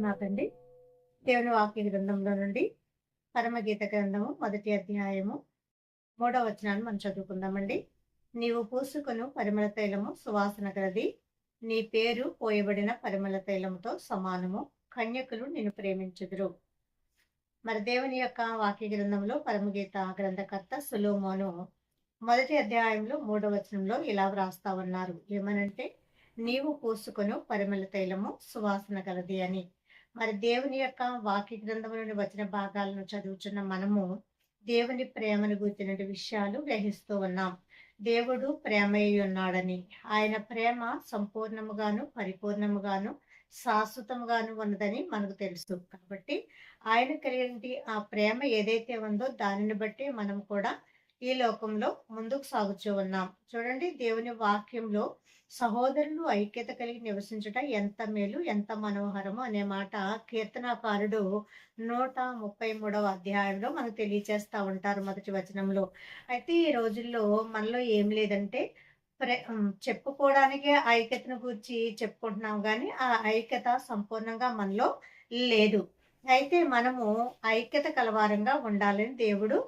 మారణాథ్ అండి దేవుని వాక్య గ్రంథంలో నుండి పరమగీత గ్రంథము మొదటి అధ్యాయము మూడవ వచనాన్ని మనం చదువుకుందామండి. నీవు పూసుకొను పరిమళ తైలము సువాసన గలది. నీ పేరు పోయబడిన పరిమళ తైలముతో సమానము. కన్యకులు నిన్ను ప్రేమించుదురు. మరి దేవుని యొక్క వాక్య గ్రంథంలో పరమగీత గ్రంథకర్త సులోమోను మొదటి అధ్యాయంలో మూడవ వచనంలో ఇలా వ్రాస్తా ఉన్నారు. ఏమనంటే నీవు పూసుకొను పరిమళ తైలము సువాసన గలది అని. మరి దేవుని యొక్క వాక్య గ్రంథం నుండి వచ్చిన భాగాలను చదువుతున్న మనము దేవుని ప్రేమను గుర్తిన విషయాలు గ్రహిస్తూ ఉన్నాం. దేవుడు ప్రేమ ఉన్నాడని. ఆయన ప్రేమ సంపూర్ణముగాను పరిపూర్ణముగాను శాశ్వతముగాను ఉన్నదని మనకు తెలుసు. కాబట్టి ఆయన కలిగిన ఆ ప్రేమ ఏదైతే ఉందో దానిని బట్టి మనం కూడా ఈ లోకంలో ముందుకు సాగుతూ ఉన్నాం చూడండి దేవుని వాక్యంలో సహోదరులు ఐక్యత కలిగి నివసించట ఎంత మేలు ఎంత మనోహరము అనే మాట కీర్తనాకారుడు నూట ముప్పై మూడవ అధ్యాయంలో మనకు తెలియచేస్తూ ఉంటారు మొదటి వచనంలో. అయితే ఈ రోజుల్లో మనలో ఏం లేదంటే ప్రే చెప్పుకోవడానికే ఐక్యతను గురించి చెప్పుకుంటున్నాం కానీ ఆ ఐక్యత సంపూర్ణంగా మనలో లేదు. అయితే మనము ఐక్యత కలవారంగా ఉండాలని దేవుడు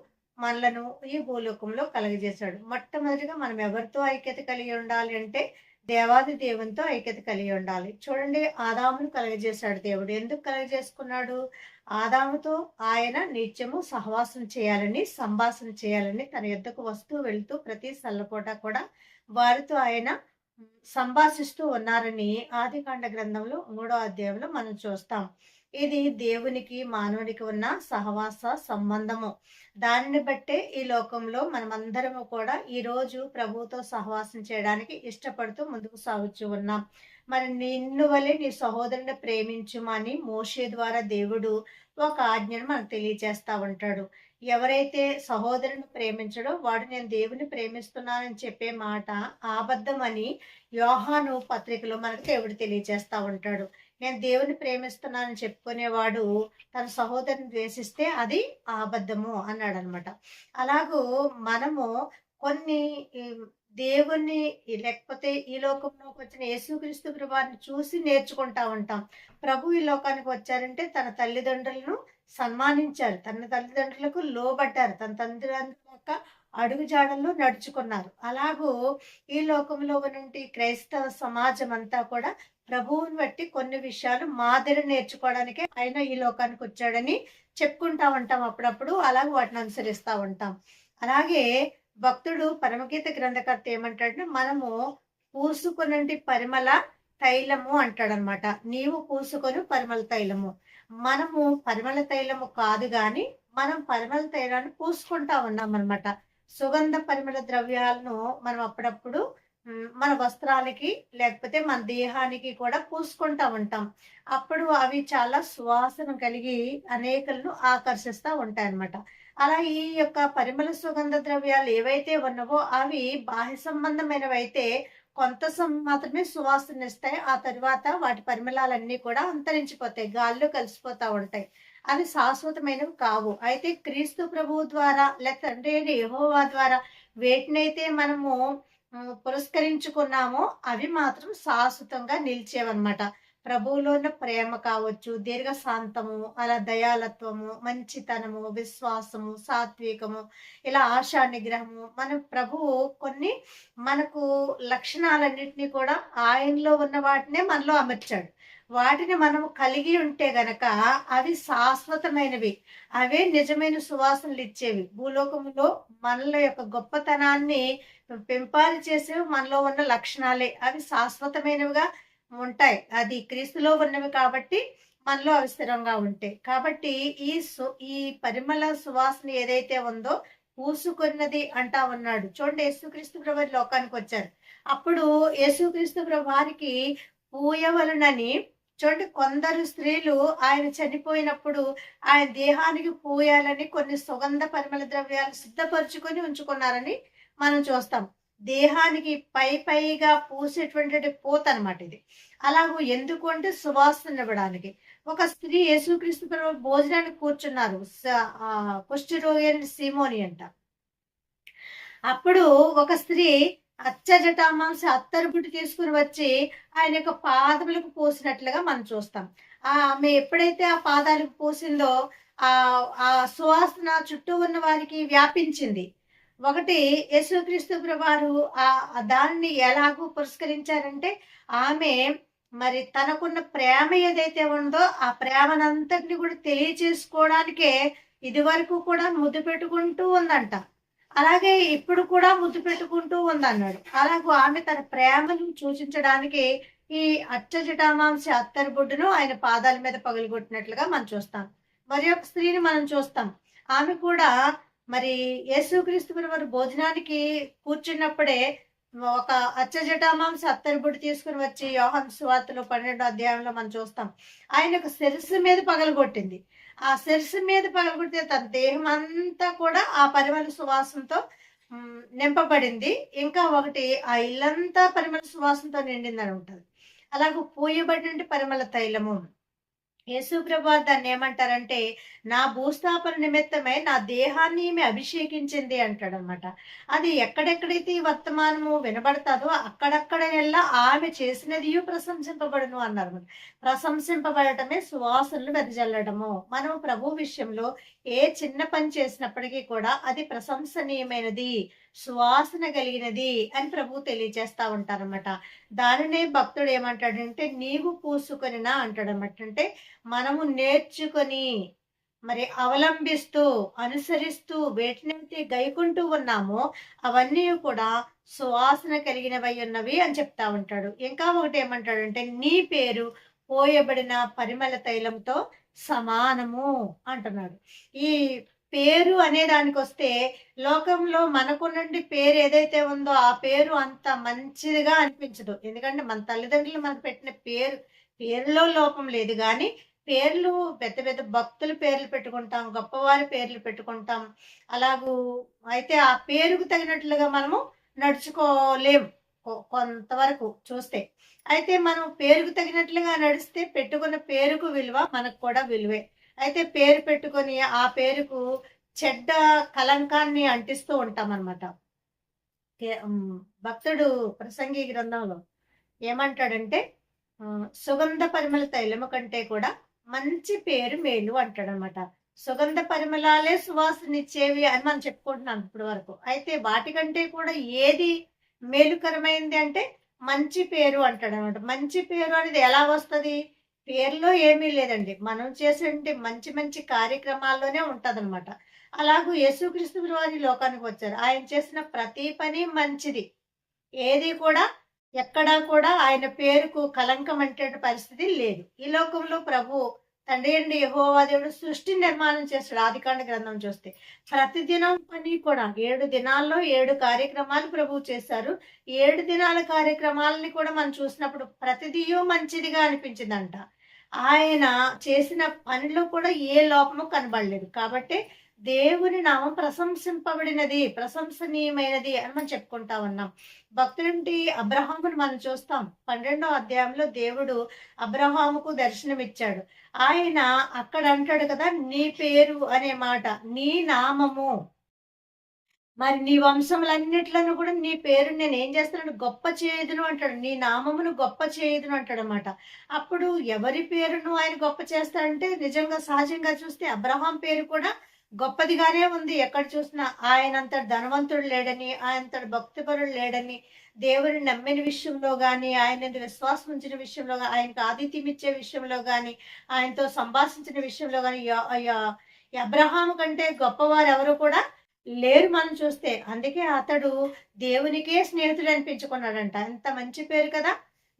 మనలను ఈ భూలోకంలో కలగజేశాడు. మొట్టమొదటిగా మనం ఎవరితో ఐక్యత కలిగి ఉండాలి అంటే దేవాది దేవునితో ఐక్యత కలిగి ఉండాలి. చూడండి ఆదామును కలగజేశాడు దేవుడు. ఎందుకు కలగజేసుకున్నాడు? ఆదాముతో ఆయన నిత్యము సహవాసం చేయాలని సంభాషణ చేయాలని తన యుద్ధకు వస్తూ వెళ్తూ ప్రతి సల్లపూట కూడా వారితో ఆయన సంభాషిస్తూ ఉన్నారని ఆదికాండ గ్రంథంలో మూడో అధ్యాయంలో మనం చూస్తాం. ఇది దేవునికి మానవునికి ఉన్న సహవాస సంబంధము. దానిని బట్టే ఈ లోకంలో మనమందరము కూడా ఈరోజు ప్రభువుతో సహవాసం చేయడానికి ఇష్టపడుతూ ముందుకు సాగుతూ ఉన్నాం. మరి నిన్ను వలె నీ సహోదరుని ప్రేమించుమని మోషే ద్వారా దేవుడు ఒక ఆజ్ఞను మనకు తెలియజేస్తా ఉంటాడు. ఎవరైతే సహోదరుని ప్రేమించడో వాడు నేను దేవుని ప్రేమిస్తున్నానని చెప్పే మాట ఆబద్ధమని యోహాను పత్రికలో మనకు దేవుడు తెలియజేస్తా ఉంటాడు. నేను దేవుని ప్రేమిస్తున్నానని చెప్పుకునేవాడు తన సహోదరుని ద్వేషిస్తే అది ఆబద్ధము అన్నాడు అనమాట అలాగూ మనము కొన్ని దేవుణ్ణి లేకపోతే ఈ లోకంలోకి వచ్చిన యేసుక్రీస్తు ప్రభువారిని చూసి నేర్చుకుంటా ఉంటాం. ప్రభు ఈ లోకానికి వచ్చారంటే తన తల్లిదండ్రులను సన్మానించారు. తన తల్లిదండ్రులకు లోబడ్డారు. తన తల్లిదండ్రుల యొక్క అడుగు జాడల్లో నడుచుకున్నారు. అలాగూ ఈ లోకంలో ఉన్నటువంటి క్రైస్తవ సమాజం అంతా కూడా ప్రభువుని బట్టి కొన్ని విషయాలు మాదిరి నేర్చుకోవడానికే ఆయన ఈ లోకానికి వచ్చాడని చెప్పుకుంటా ఉంటాం అప్పుడప్పుడు. అలాగే వాటిని అనుసరిస్తూ ఉంటాం. అలాగే భక్తుడు పరమగీత గ్రంథకర్త ఏమంటాడంటే మనము పూసుకునంటి పరిమళ తైలము అంటాడనమాట. నీవు పూసుకొని పరిమళ తైలము. మనము పరిమళ తైలము కాదు కానీ మనం పరిమళ తైలాన్ని పూసుకుంటా ఉన్నాం అనమాట సుగంధ పరిమళ ద్రవ్యాలను మనం అప్పుడప్పుడు మన వస్త్రాలకి లేకపోతే మన దేహానికి కూడా పూసుకుంటా ఉంటాం. అప్పుడు అవి చాలా సువాసన కలిగి అనేకలను ఆకర్షిస్తూ ఉంటాయి అన్నమాట అలా ఈ యొక్క పరిమళ సుగంధ ద్రవ్యాలు ఏవైతే ఉన్నవో అవి బాహ్య సంబంధమైనవైతే కొంత మాత్రమే సువాసన ఇస్తాయి ఆ తర్వాత వాటి పరిమళాలన్నీ కూడా అంతరించిపోతాయి గాల్లో కలిసిపోతూ ఉంటాయి. అవి శాశ్వతమైనవి కావు. అయితే క్రీస్తు ప్రభువు ద్వారా లేకపోతే యహోవా ద్వారా వేటినైతే మనము పురస్కరించుకున్నామో అవి మాత్రం శాశ్వతంగా నిలిచేవన్నమాట. ప్రభువులో ఉన్న ప్రేమ కావచ్చు దీర్ఘశాంతము అలా దయాలత్వము మంచితనము విశ్వాసము సాత్వికము ఇలా ఆశా నిగ్రహము. మన ప్రభువు కొన్ని మనకు లక్షణాలన్నింటినీ కూడా ఆయనలో ఉన్న వాటినే మనలో అమర్చాడు. వాటిని మనము కలిగి ఉంటే గనక అవి శాశ్వతమైనవి. అవే నిజమైన సువాసనలు ఇచ్చేవి. భూలోకములో మనల యొక్క గొప్పతనాన్ని పెంపాలు చేసేవి మనలో ఉన్న లక్షణాలే. అవి శాశ్వతమైనవిగా ఉంటాయి. అది క్రీస్తులో ఉన్నవి కాబట్టి మనలో అవి స్థిరంగా ఉంటాయి. కాబట్టి ఈ సు ఈ పరిమళ సువాసన ఏదైతే ఉందో పూసుకున్నది అంటా ఉన్నాడు. చూడండి యేసుక్రీస్తు ప్రభు లోకానికి వచ్చారు. అప్పుడు యేసుక్రీస్తు ప్రభు వారికి పూయవలనని చూడండి కొందరు స్త్రీలు ఆయన చనిపోయినప్పుడు ఆయన దేహానికి పూయాలని కొన్ని సుగంధ పరిమళ ద్రవ్యాలు సిద్ధపరుచుకొని ఉంచుకున్నారని మనం చూస్తాం. దేహానికి పై పైగా పూసేటువంటి పూత అనమాట ఇది. అలాగూ ఎందుకు అంటే సువాసన ఇవ్వడానికి. ఒక స్త్రీ యేసుక్రీస్తు భోజనానికి కూర్చున్నారు. కుష్ఠరోగి అని సీమోని అంట. అప్పుడు ఒక స్త్రీ అచ్చ జటామాంస అత్తరుబుట్టి తీసుకుని వచ్చి ఆయన యొక్క పాదములకు పోసినట్లుగా మనం చూస్తాం. ఆ ఆమె ఎప్పుడైతే ఆ పాదాలకు పోసిందో ఆ ఆ సువాసన చుట్టూ ఉన్న వారికి వ్యాపించింది. ఒకటి యేసుక్రీస్తు వారు ఆ దాన్ని ఎలాగూ పురస్కరించారంటే ఆమె మరి తనకున్న ప్రేమ ఏదైతే ఉందో ఆ ప్రేమనంతటిని కూడా తెలియచేసుకోవడానికే ఇది వరకు కూడా ముద్దు పెట్టుకుంటూ ఉందంట. అలాగే ఇప్పుడు కూడా ముద్దు పెట్టుకుంటూ ఉందన్నాడు. అలాగూ ఆమె తన ప్రేమను సూచించడానికి ఈ అచ్చ జటామాంస బొడ్డును ఆయన పాదాల మీద పగలగొట్టినట్లుగా మనం చూస్తాం. మరి ఒక స్త్రీని మనం చూస్తాం. ఆమె కూడా మరి యేసుక్రీస్తు వారు భోజనానికి కూర్చున్నప్పుడే ఒక అచ్చ జటామాంస తీసుకుని వచ్చి యోహన్ సువార్తలో పన్నెండో అధ్యాయంలో మనం చూస్తాం. ఆయన ఒక శిరస్సు మీద పగలగొట్టింది. ఆ శిరస్సు మీద పగలగొడితే తన దేహం అంతా కూడా ఆ పరిమళ సువాసనతో నింపబడింది. ఇంకా ఒకటి ఆ ఇల్లంతా పరిమళ సువాసనతో నిండిందని ఉంటుంది. అలాగే పూయబడిన పరిమళ తైలము. యేసుప్రభు దాన్ని ఏమంటారంటే నా భూస్థాపన నిమిత్తమై నా దేహాన్ని ఈమె అభిషేకించింది అంటాడనమాట. అది ఎక్కడెక్కడైతే ఈ వర్తమానము వినబడతాదో అక్కడక్కడెల్లా ఆమె చేసినది ప్రశంసింపబడును అన్నారు. ప్రశంసింపబడటమే సువాసనలు వెదజల్లడము. మనం ప్రభు విషయంలో ఏ చిన్న పని చేసినప్పటికీ కూడా అది ప్రశంసనీయమైనది. సువాసన కలిగినది అని ప్రభు తెలియజేస్తూ ఉంటారనమాట దానినే భక్తుడు ఏమంటాడంటే నీవు పూసుకొనినా అంటాడనమాట అంటే మనము నేర్చుకొని మరి అవలంబిస్తూ అనుసరిస్తూ వేటినైతే గైకుంటూ ఉన్నామో అవన్నీ కూడా సువాసన కలిగినవై ఉన్నవి అని చెప్తా ఉంటాడు. ఇంకా ఒకటి ఏమంటాడంటే నీ పేరు పోయబడిన పరిమళ తైలంతో సమానము అంటున్నాడు. ఈ పేరు అనే దానికి వస్తే లోకంలో మనకున్నటువంటి పేరు ఏదైతే ఉందో ఆ పేరు అంత మంచిదిగా అనిపించదు. ఎందుకంటే మన తల్లిదండ్రులు మనకు పెట్టిన పేరు పేరులో లోపం లేదు. కానీ పేర్లు పెద్ద పెద్ద భక్తుల పేర్లు పెట్టుకుంటాం గొప్పవారి పేర్లు పెట్టుకుంటాం. అలాగూ అయితే ఆ పేరుకు తగినట్లుగా మనము నడుచుకోలేం కొ- కొంతవరకు చూస్తే. అయితే మనం పేరుకు తగినట్లుగా నడిస్తే పెట్టుకున్న పేరుకు విలువ మనకు కూడా విలువే. అయితే పేరు పెట్టుకొని ఆ పేరుకు చెడ్డ కలంకాన్ని అంటిస్తూ ఉంటాం భక్తుడు ప్రసంగి గ్రంథంలో ఏమంటాడంటే సుగంధ పరిమళ తైలము కంటే కూడా మంచి పేరు మేలు అంటాడనమాట సుగంధ పరిమళాలే సువాసనిచ్చేవి అని మనం చెప్పుకుంటున్నాం ఇప్పటి వరకు. అయితే వాటికంటే కూడా ఏది మేలుకరమైంది అంటే మంచి పేరు అంటాడనమాట మంచి పేరు అనేది ఎలా వస్తుంది? పేర్లో ఏమీ లేదండి. మనం చేసే మంచి మంచి కార్యక్రమాల్లోనే ఉంటదన్నమాట. అలాగూ యేసుక్రీస్తు వారి లోకానికి వచ్చారు. ఆయన చేసిన ప్రతి పని మంచిది. ఏది కూడా ఎక్కడా కూడా ఆయన పేరుకు కలంకం అంటే పరిస్థితి లేదు. ఈ లోకంలో ప్రభు తండ్రి అండి యహోవా దేవుడు సృష్టి నిర్మాణం చేస్తాడు. ఆదికాండ గ్రంథం చూస్తే ప్రతిదినం పని కూడా ఏడు దినాల్లో ఏడు కార్యక్రమాలు ప్రభు చేశారు. ఏడు దినాల కార్యక్రమాలని కూడా మనం చూసినప్పుడు ప్రతిదియో మంచిదిగా అనిపించిందంట. ఆయన చేసిన పనిలో కూడా ఏ లోపము కనబడలేదు. కాబట్టి దేవుని నామం ప్రశంసింపబడినది ప్రశంసనీయమైనది అని మనం చెప్పుకుంటా ఉన్నాం. భక్తులంటి అబ్రహామును మనం చూస్తాం. పన్నెండో అధ్యాయంలో దేవుడు అబ్రహాముకు దర్శనమిచ్చాడు. ఆయన అక్కడ అంటాడు కదా నీ పేరు అనే మాట నీ నామము మరి నీ వంశములన్నిట్లను కూడా నీ పేరు నేను ఏం చేస్తున్నాను గొప్ప చేయదును అంటాడు. నీ నామమును గొప్ప చేయదును అంటాడు అనమాట అప్పుడు ఎవరి పేరును ఆయన గొప్ప చేస్తాడంటే నిజంగా సహజంగా చూస్తే అబ్రహాం పేరు కూడా గొప్పదిగానే ఉంది. ఎక్కడ చూసినా ఆయనంత ధనవంతుడు లేడని ఆయనంత భక్తిపరుడు లేడని దేవుని నమ్మిన విషయంలో కానీ ఆయన విశ్వాసం ఉంచిన విషయంలో ఆయనకు ఆతిథ్యం ఇచ్చే విషయంలో కానీ ఆయనతో సంభాషించిన విషయంలో కానీ అబ్రహాం కంటే గొప్పవారు ఎవరు కూడా లేరు మనం చూస్తే. అందుకే అతడు దేవునికే స్నేహితుడు అనిపించుకున్నాడంట. ఎంత మంచి పేరు కదా!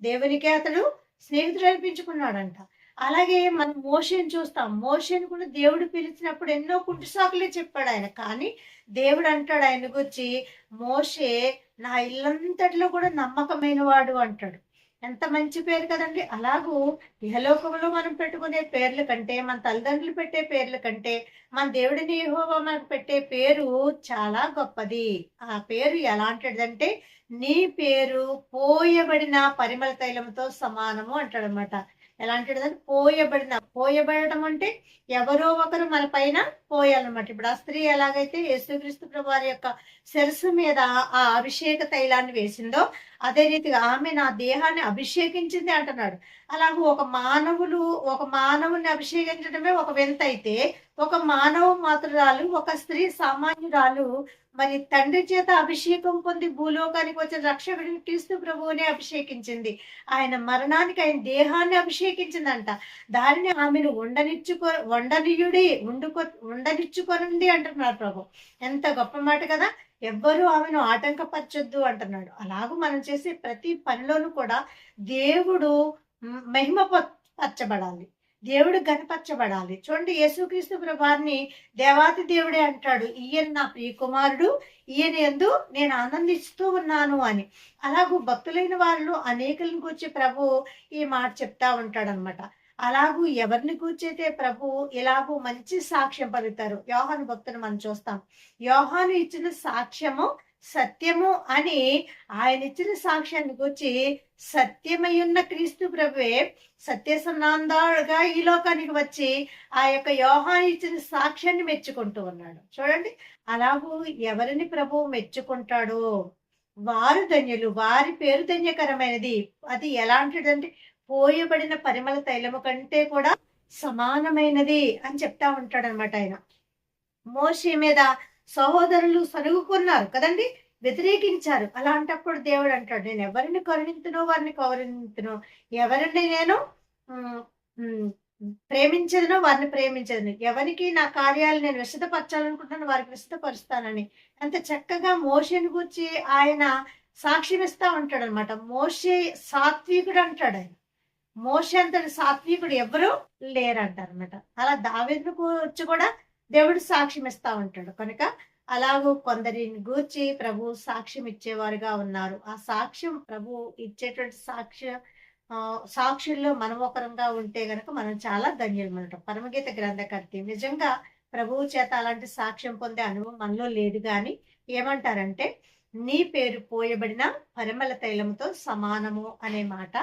దేవునికే అతడు స్నేహితుడు అనిపించుకున్నాడంట. అలాగే మనం మోషేని చూస్తాం. మోషేని కూడా దేవుడు పిలిచినప్పుడు ఎన్నో కుంటిసాకులే చెప్పాడు ఆయన. కానీ దేవుడు అంటాడు ఆయన గురించి మోషే నా ఇల్లంతటిలో కూడా నమ్మకమైన వాడు అంటాడు. ఎంత మంచి పేరు కదండి. అలాగూ ఇహలోకంలో మనం పెట్టుకునే పేర్ల కంటే మన తల్లిదండ్రులు పెట్టే పేర్ల కంటే మన దేవుడిని యహోవా మనకు పెట్టే పేరు చాలా గొప్పది. ఆ పేరు ఎలాంటిదంటే నీ పేరు పోయబడిన పరిమళ తైలంతో సమానము అంటాడనమాట. ఎలాంటిదని పోయబడిన పోయబడటం అంటే ఎవరో ఒకరు మన పైన పోయాలన్నమాట. ఇప్పుడు ఆ స్త్రీ ఎలాగైతే యేసుక్రీస్తు ప్రభు వారి యొక్క శిరస్సు మీద ఆ అభిషేక తైలాన్ని వేసిందో అదే రీతిగా ఆమె నా దేహాన్ని అభిషేకించింది అంటున్నాడు. అలాగే ఒక మానవులు ఒక మానవుని అభిషేకించడమే ఒక వింత అయితే ఒక మానవ మాతృరాలు ఒక స్త్రీ సామాన్యురాలు మరి తండ్రి చేత అభిషేకం పొంది భూలోకానికి వచ్చిన రక్షకుడిని క్రీస్తు ప్రభువునే అభిషేకించింది. ఆయన మరణానికి ఆయన దేహాన్ని అభిషేకించిందంట. దానిని ఆమెను ఉండనిచ్చుకో వండనీయుడి ఉండుకో ఉండనిచ్చుకొనండి అంటున్నారు ప్రభు. ఎంత గొప్ప మాట కదా. ఎవ్వరూ ఆమెను ఆటంకపరచొద్దు అంటున్నాడు. అలాగూ మనం చేసే ప్రతి పనిలోనూ కూడా దేవుడు మహిమ ప- పరచబడాలి. దేవుడు గణపరచబడాలి చూడండి యేసుక్రీస్తు ప్రభాన్ని దేవాతి దేవుడే అంటాడు. ఈయన నా ప్రియ కుమారుడు ఈయన ఎందు నేను ఆనందిస్తూ ఉన్నాను అని. అలాగూ భక్తులైన వాళ్ళు అనేకులను గురించి ప్రభు ఈ మాట చెప్తా ఉంటాడనమాట. అలాగూ ఎవరిని కూర్చైతే ప్రభు ఇలాగూ మంచి సాక్ష్యం పలుతారు యోహాను భక్తుని మనం చూస్తాం. యోహాను ఇచ్చిన సాక్ష్యము సత్యము అని ఆయన ఇచ్చిన సాక్ష్యాన్ని గురించి సత్యమయున్న క్రీస్తు ప్రభువే సత్యసంధాడుగా ఈ లోకానికి వచ్చి ఆ యొక్క యోహాన్ ఇచ్చిన సాక్ష్యాన్ని మెచ్చుకుంటూ ఉన్నాడు. చూడండి. అలాగూ ఎవరిని ప్రభువు మెచ్చుకుంటాడో? వారు ధన్యులు. వారి పేరు ధన్యకరమైనది. అది ఎలాంటిదంటే పోయబడిన పరిమళ తైలము కంటే కూడా సమానమైనది అని చెప్తా ఉంటాడు అనమాట ఆయన. మోషే మీద సహోదరులు సరుగుకున్నారు కదండి? వ్యతిరేకించారు. అలాంటప్పుడు దేవుడు అంటాడు నేను ఎవరిని కరుణింతునో వారిని కౌరింతును ఎవరిని నేను ప్రేమించదునో వారిని ప్రేమించదును. ఎవరికి నా కార్యాలు నేను విశదపరచాలనుకుంటున్నాను వారికి విశదపరుస్తానని. అంత చక్కగా మోషేని గురించి ఆయన సాక్ష్యం ఇస్తా ఉంటాడు అనమాట మోషే సాత్వికుడు అంటాడు ఆయన. మోషంతటి సాత్వికుడు ఎవరు లేరంటారనమాట అలా దావేదును కూర్చి కూడా దేవుడు సాక్ష్యం ఇస్తా ఉంటాడు. కనుక అలాగూ కొందరిని గూర్చి ప్రభు సాక్ష్యం ఇచ్చేవారుగా ఉన్నారు. ఆ సాక్ష్యం ప్రభు ఇచ్చేటువంటి సాక్ష్య సాక్షుల్లో మనం ఒకరంగా ఉంటే గనక మనం చాలా ధన్యులమనమాట పరమగీత గ్రంథకర్తి నిజంగా ప్రభువు చేత అలాంటి సాక్ష్యం పొందే అనుభవం మనలో లేదు కానీ ఏమంటారంటే నీ పేరు పోయబడిన పరిమళ తైలముతో సమానము అనే మాట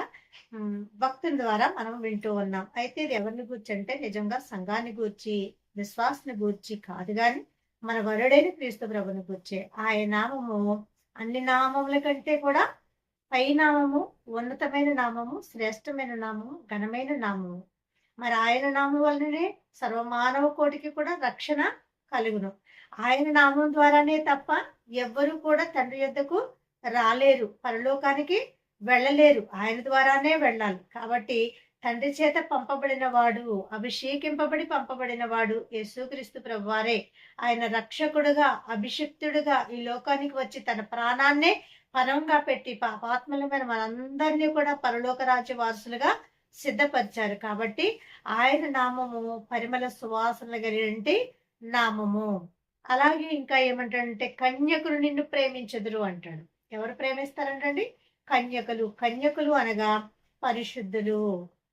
భక్తుని ద్వారా మనం వింటూ ఉన్నాం. అయితే ఇది ఎవరిని గూర్చి అంటే నిజంగా సంఘాన్ని గూర్చి విశ్వాసని గూర్చి కాదు కానీ మన వరుడైన క్రీస్తు ప్రభుని గూర్చి. ఆయన నామము అన్ని నామముల కంటే కూడా పై నామము ఉన్నతమైన నామము శ్రేష్టమైన నామము ఘనమైన నామము. మరి ఆయన నామం వల్లనే సర్వమానవ కోటికి కూడా రక్షణ కలుగును. ఆయన నామం ద్వారానే తప్ప ఎవ్వరూ కూడా తండ్రి యొద్దకు రాలేరు. పరలోకానికి వెళ్ళలేరు. ఆయన ద్వారానే వెళ్ళాలి. కాబట్టి తండ్రి చేత పంపబడిన వాడు అభిషేకింపబడి పంపబడిన వాడు యేసుక్రీస్తు ప్రభువారే. ఆయన రక్షకుడుగా అభిషిక్తుడుగా ఈ లోకానికి వచ్చి తన ప్రాణాన్నే పరంగా పెట్టి పాపాత్మలమైన మనందరినీ కూడా పరలోక రాజ్య వారసులుగా సిద్ధపరిచారు. కాబట్టి ఆయన నామము పరిమళ సువాసనలు కలిగినటువంటి నామము. అలాగే ఇంకా ఏమంటాడంటే కన్యకులు నిన్ను ప్రేమించదురు అంటాడు. ఎవరు ప్రేమిస్తారంటండి? కన్యకలు. కన్యకులు అనగా పరిశుద్ధులు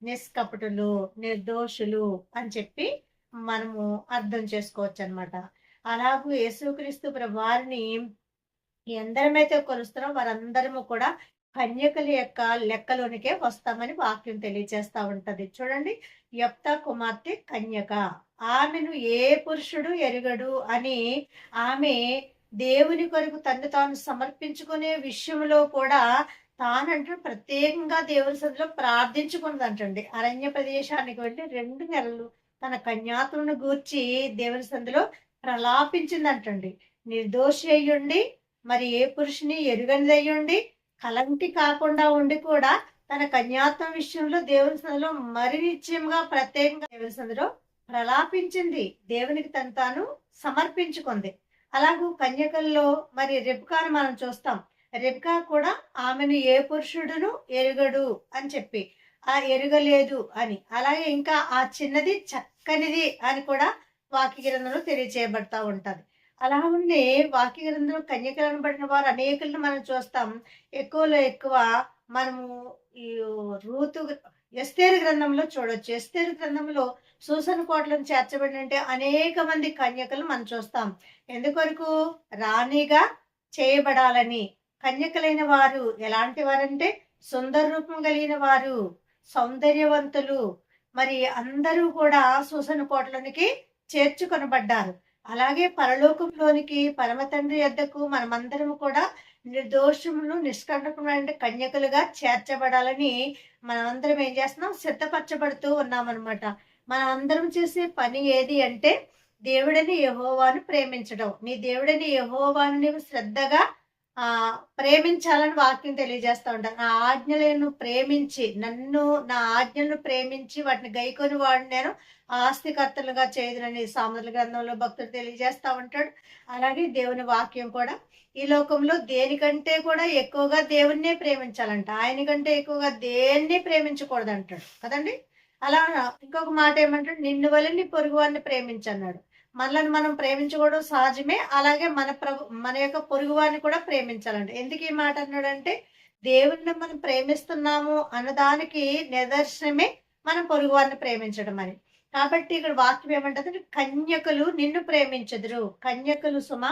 నిష్కపటులు నిర్దోషులు అని చెప్పి మనము అర్థం చేసుకోవచ్చు అనమాట అలాగూ యేసుక్రీస్తు వారిని ఎందరమైతే కొలుస్తారో వారందరము కూడా కన్యకల యొక్క లెక్కలోనికే వస్తామని వాక్యం తెలియజేస్తూ ఉంటుంది. చూడండి యప్త కుమార్తె కన్యక. ఆమెను ఏ పురుషుడు ఎరుగడు అని ఆమె దేవుని కొరకు తను తాను సమర్పించుకునే విషయంలో కూడా తానంటూ ప్రత్యేకంగా దేవుని సన్నిధిలో ప్రార్థించుకున్నదంటండి. అరణ్య ప్రదేశానికి వెళ్ళి రెండు నెలలు తన కన్యాతులను గూర్చి దేవుని సందులో ప్రలాపించిందంటండి. నిర్దోషి అయ్యుండి మరి ఏ పురుషుని ఎరుగనిది కలంటి కాకుండా ఉండి కూడా తన కన్యాత్వం విషయంలో దేవుని సందులో మరి నిశ్చయంగా ప్రత్యేకంగా దేవుని సందులో ప్రలాపించింది. దేవునికి తను తాను సమర్పించుకుంది. అలాగూ కన్యకల్లో మరి రెబ్కాను మనం చూస్తాం. రెబ్కా కూడా ఆమెను ఏ పురుషుడును ఎరుగడు అని చెప్పి ఆ ఎరుగలేదు అని. అలాగే ఇంకా ఆ చిన్నది చక్కనిది అని కూడా వాక్య గ్రంథంలో తెలియజేయబడతా ఉంటుంది. అలా ఉండే వాక్య గ్రంథంలో కన్యకలను పడిన వారు అనేకులను మనం చూస్తాం. ఎక్కువలో ఎక్కువ మనము ఈ రూతు ఎస్తేరు గ్రంథంలో చూడొచ్చు. ఎస్తేరు గ్రంథంలో సూసన కోటలను చేర్చబడినంటే అనేక మంది కన్యకలు మనం చూస్తాం. ఎందుకొరకు? రాణిగా చేయబడాలని. కన్యకలైన వారు ఎలాంటి వారంటే? సుందర రూపం కలిగిన వారు సౌందర్యవంతులు. మరి అందరూ కూడా సూసన కోటలోనికి చేర్చుకొనబడ్డారు. అలాగే పరలోకంలోనికి పరమ తండ్రి యొద్దకు మనమందరం కూడా నిర్దోషములు నిష్కంటకమైన కన్యకులుగా చేర్చబడాలని మనమందరం ఏం చేస్తున్నాం సిద్ధపరచబడుతూ ఉన్నామన్నమాట. మనం అందరం చేసే పని ఏది అంటే దేవుడిని యహోవాను ప్రేమించడం. నీ దేవుడిని యహోవాను నీవు శ్రద్ధగా ఆ ప్రేమించాలని వాక్యం తెలియజేస్తా ఉంటాను నా ఆజ్ఞలను ప్రేమించి నన్ను నా ఆజ్ఞలను ప్రేమించి వాటిని గైకొని వాడు నేను ఆస్తికర్తలుగా చేయదునని సాముద్ర గ్రంథంలో భక్తుడు తెలియజేస్తా ఉంటాడు. అలాగే దేవుని వాక్యం కూడా. ఈ లోకంలో దేనికంటే కూడా ఎక్కువగా దేవుణ్ణే ప్రేమించాలంట. ఆయన కంటే ఎక్కువగా దేన్ని ప్రేమించకూడదు అంటాడు కదండి? అలా ఇంకొక మాట ఏమంటాడు? నిన్ను వల్ల నీ పొరుగు వారిని ప్రేమించన్నాడు. మనల్ని మనం ప్రేమించుకోవడం సహజమే. అలాగే మన ప్రభు మన యొక్క పొరుగు వారిని కూడా ప్రేమించాలంట ఎందుకు ఈ మాట అన్నాడంటే దేవుణ్ణి మనం ప్రేమిస్తున్నాము అన్నదానికి నిదర్శనమే మనం పొరుగు వారిని ప్రేమించడం అని. కాబట్టి ఇక్కడ వాక్యం ఏమంటుంది కన్యకులు నిన్ను ప్రేమించదురు. కన్యకులు సుమ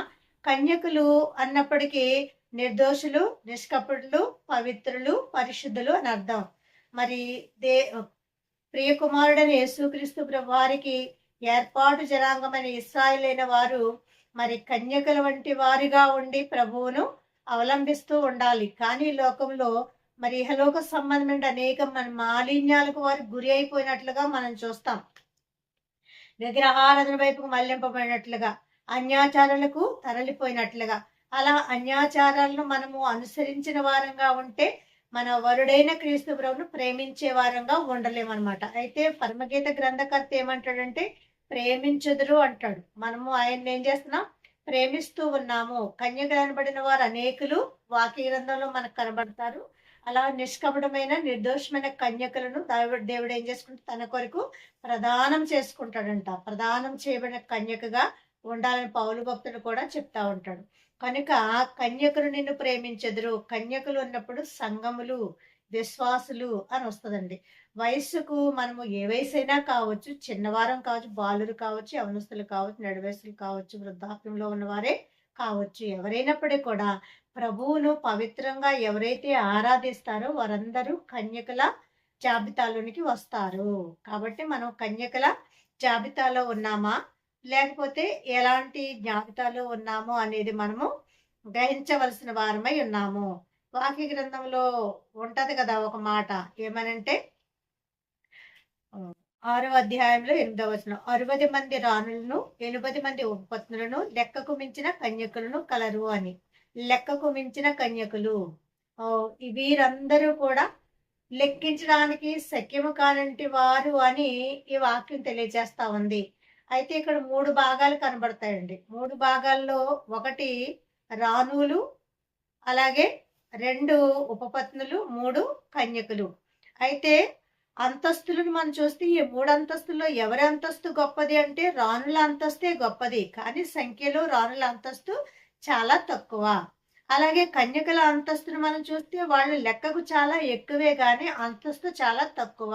కన్యకులు అన్నప్పటికీ నిర్దోషులు నిష్కపటులు పవిత్రులు పరిశుద్ధులు అని అర్థం. మరి దే ప్రియకుమారుడని యేసుక్రీస్తు ప్రభు వారికి ఏర్పాటు జనాంగమైన ఇస్రాయిలైన వారు మరి కన్యకల వంటి వారిగా ఉండి ప్రభువును అవలంబిస్తూ ఉండాలి. కానీ లోకంలో మరి ఇహలోక సంబంధమైన అనేక మన మాలిన్యాలకు వారు గురి అయిపోయినట్లుగా మనం చూస్తాం. విగ్రహారాధన వైపుకు మళ్ళింపబడినట్లుగా అన్యాచారాలకు తరలిపోయినట్లుగా. అలా అన్యాచారాలను మనము అనుసరించిన వారంగా ఉంటే మన వరుడైన క్రీస్తు ప్రభును ప్రేమించే వారంగా ఉండలేమన్నమాట. అయితే పరమగీత గ్రంథకర్త ఏమంటాడంటే ప్రేమించదురు అంటాడు. మనము ఆయన్ని ఏం చేస్తున్నాం? ప్రేమిస్తూ ఉన్నాము. కన్యక కనబడిన వారు అనేకులు వాక్య గ్రంథంలో మనకు కనబడతారు. అలా నిష్కపటమైన నిర్దోషమైన కన్యకలను దేవుడు ఏం చేసుకుంటే తన కొరకు ప్రదానం చేసుకుంటాడంట. ప్రదానం చేయబడిన కన్యకగా ఉండాలని పౌలు భక్తుడు కూడా చెప్తా ఉంటాడు. కనుక కన్యకులు నిన్ను ప్రేమించెదరు. కన్యకులు ఉన్నప్పుడు సంగములు విశ్వాసులు అని వస్తుందండి. వయస్సుకు మనము ఏ వయసైనా కావచ్చు చిన్నవారం కావచ్చు బాలురు కావచ్చు యవనస్తులు కావచ్చు నడివయసులు కావచ్చు వృద్ధాప్యంలో ఉన్నవారే కావచ్చు. ఎవరైనప్పటికీ కూడా ప్రభువును పవిత్రంగా ఎవరైతే ఆరాధిస్తారో వారందరూ కన్యకల జాబితాలోనికి వస్తారు. కాబట్టి మనం కన్యకల జాబితాలో ఉన్నామా? లేకపోతే ఎలాంటి జాబితాలో ఉన్నాము అనేది మనము గ్రహించవలసిన వారమై ఉన్నాము. వాక్య గ్రంథంలో ఉంటుంది కదా ఒక మాట ఏమనంటే ఆరవ అధ్యాయంలో ఎనిమిదవ వచనం. అరవది మంది రాణులను ఎనిమిది మంది ఉపపత్నులను లెక్కకు మించిన కన్యకులను కలరు అని. లెక్కకు మించిన కన్యకులు. వీరందరూ కూడా లెక్కించడానికి సఖ్యము కానంటి వారు అని ఈ వాక్యం తెలియజేస్తా ఉంది. అయితే ఇక్కడ మూడు భాగాలు కనబడతాయండి. మూడు భాగాల్లో ఒకటి రాణులు అలాగే రెండు ఉపపత్నులు మూడు కన్యకులు. అయితే అంతస్తులను మనం చూస్తే ఈ మూడు అంతస్తుల్లో ఎవరి అంతస్తు గొప్పది అంటే రాణుల అంతస్తే గొప్పది. కానీ సంఖ్యలో రాణుల అంతస్తు చాలా తక్కువ. అలాగే కన్యకల అంతస్తును మనం చూస్తే వాళ్ళు లెక్కకు చాలా ఎక్కువే కానీ అంతస్తు చాలా తక్కువ.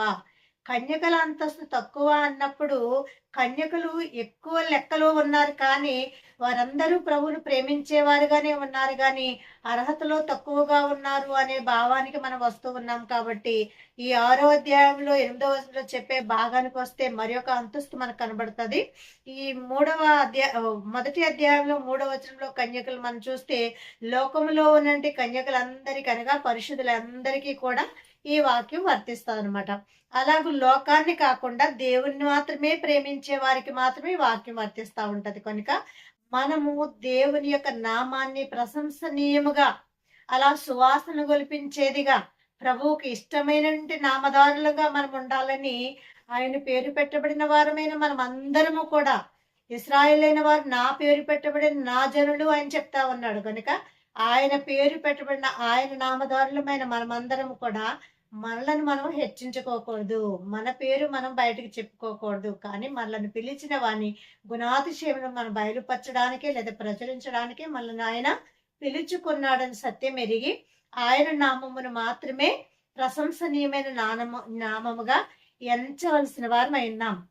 కన్యకల అంతస్తు తక్కువ అన్నప్పుడు కన్యకులు ఎక్కువ లెక్కలో ఉన్నారు కానీ వారందరూ ప్రభువును ప్రేమించేవారుగానే ఉన్నారు కానీ అర్హతలో తక్కువగా ఉన్నారు అనే భావానికి మనం వస్తూ ఉన్నాం కాబట్టి ఈ ఆరో అధ్యాయంలో ఎనిమిదో వచనంలో చెప్పే భాగానికి వస్తే మరి ఒక అంతస్తు మనకు కనబడుతుంది. ఈ మూడవ అధ్యాయ మొదటి అధ్యాయంలో మూడవ వచనంలో కన్యకలు మనం చూస్తే లోకంలో ఉన్నటువంటి కన్యకలందరికీ అనగా పరిశుద్ధులందరికీ కూడా ఈ వాక్యం వర్తిస్తుంది అనమాట అలాగే లోకాన్ని కాకుండా దేవుణ్ణి మాత్రమే ప్రేమించే వారికి మాత్రమే వాక్యం వర్తిస్తూ ఉంటుంది. కనుక మనము దేవుని యొక్క నామాన్ని ప్రశంసనీయముగా అలా సువాసన గొలిపించేదిగా ప్రభువుకి ఇష్టమైనటువంటి నామదారులుగా మనం ఉండాలని ఆయన పేరు పెట్టబడిన వారమైన మనం అందరము కూడా ఇస్రాయిల్ అయిన వారు నా పేరు పెట్టబడిన నా జనులు అని చెప్తా ఉన్నాడు. కనుక ఆయన పేరు పెట్టబడిన ఆయన నామదారులమైన మనమందరం కూడా మనలను మనం హెచ్చించుకోకూడదు. మన పేరు మనం బయటకు చెప్పుకోకూడదు. కానీ మనల్ని పిలిచిన వాని గుణాతిశయమును మనం బయలుపరచడానికే లేదా ప్రచురించడానికి మనల్ని ఆయన పిలుచుకున్నాడని సత్యం ఎరిగి ఆయన నామమును మాత్రమే ప్రశంసనీయమైన నామము నామముగా ఎంచవలసిన వారం ఉన్నాం.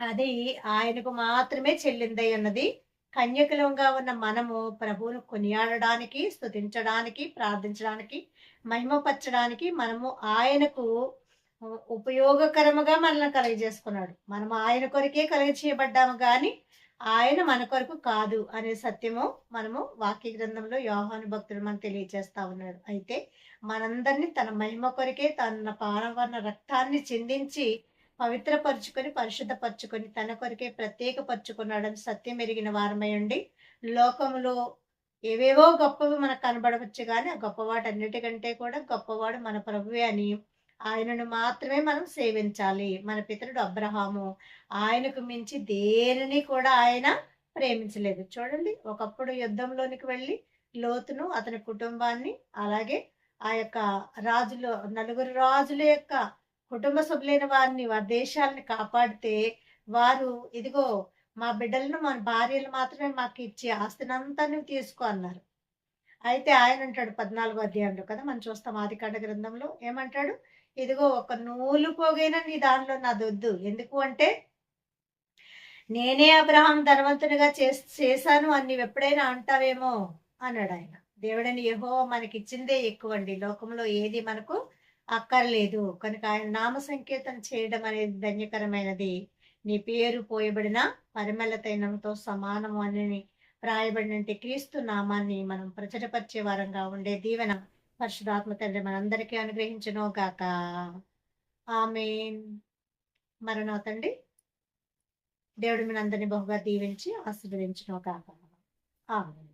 అది ఆయనకు మాత్రమే చెల్లిందై అన్నది కన్యకులంగా ఉన్న మనము ప్రభువును కొనియాడడానికి స్థుతించడానికి ప్రార్థించడానికి మహిమపరచడానికి మనము ఆయనకు ఉపయోగకరముగా మనల్ని కలుగజేసుకున్నాడు. మనం ఆయన కొరకే కలగ చేయబడ్డాము కానీ ఆయన మన కొరకు కాదు అనే సత్యము మనము వాక్య గ్రంథంలో యోహాను భక్తుడు మనకు తెలియజేస్తా ఉన్నాడు. అయితే మనందరినీ తన మహిమ కొరకే తన పానవర్ణ రక్తాన్ని చిందించి పవిత్రపరుచుకొని పరిశుద్ధపరచుకొని తన కొరకే ప్రత్యేకపరుచుకున్నాడని సత్యం ఎరిగిన వారమై ఉండి లోకములో ఏవేవో గొప్పవి మనకు కనబడవచ్చు కానీ ఆ గొప్పవాటన్నిటికంటే కూడా గొప్పవాడు మన ప్రభువే అని ఆయనను మాత్రమే మనం సేవించాలి. మన పితరుడు అబ్రహాము ఆయనకు మించి దేనిని కూడా ఆయన ప్రేమించలేదు. చూడండి ఒకప్పుడు యుద్ధంలోనికి వెళ్ళి లోతును అతని కుటుంబాన్ని అలాగే ఆ యొక్క రాజులు నలుగురు రాజుల యొక్క కుటుంబ సభ్యులైన వారిని వారి దేశాలని కాపాడితే వారు ఇదిగో మా బిడ్డలను మన భార్యలు మాత్రమే మాకు ఇచ్చి ఆస్తినంతా నువ్వు తీసుకో అన్నారు. అయితే ఆయన అంటాడు పద్నాలుగో అధ్యాయంలో కదా మనం చూస్తాం ఆదికాండ గ్రంథంలో ఏమంటాడు? ఇదిగో ఒక నూలు పోగైనా నీ దానిలో నాదొద్దు. ఎందుకు అంటే నేనే అబ్రహాం ధనవంతునిగా చేస్- చేశాను అని నువ్వు ఎప్పుడైనా అంటావేమో అన్నాడు ఆయన. దేవుడని యహో మనకి ఇచ్చిందే ఎక్కువ అండి లోకంలో ఏది మనకు అక్కర్లేదు. కనుక ఆయన నామ సంకేతం చేయడం అనేది ధన్యకరమైనది. నీ పేరు పోయబడిన పరిమళతైనంతో సమానము అని రాయబడినంటే క్రీస్తు నామాన్ని మనం ప్రచురపరిచే వారంగా ఉండే దీవెన పరిశుధాత్మ తండ్రి మనందరికీ అనుగ్రహించను గాక ఆమెన్. తండ్రి దేవుడు మీ బహుగా దీవించి ఆశీర్వదించను గాక ఆమెన్.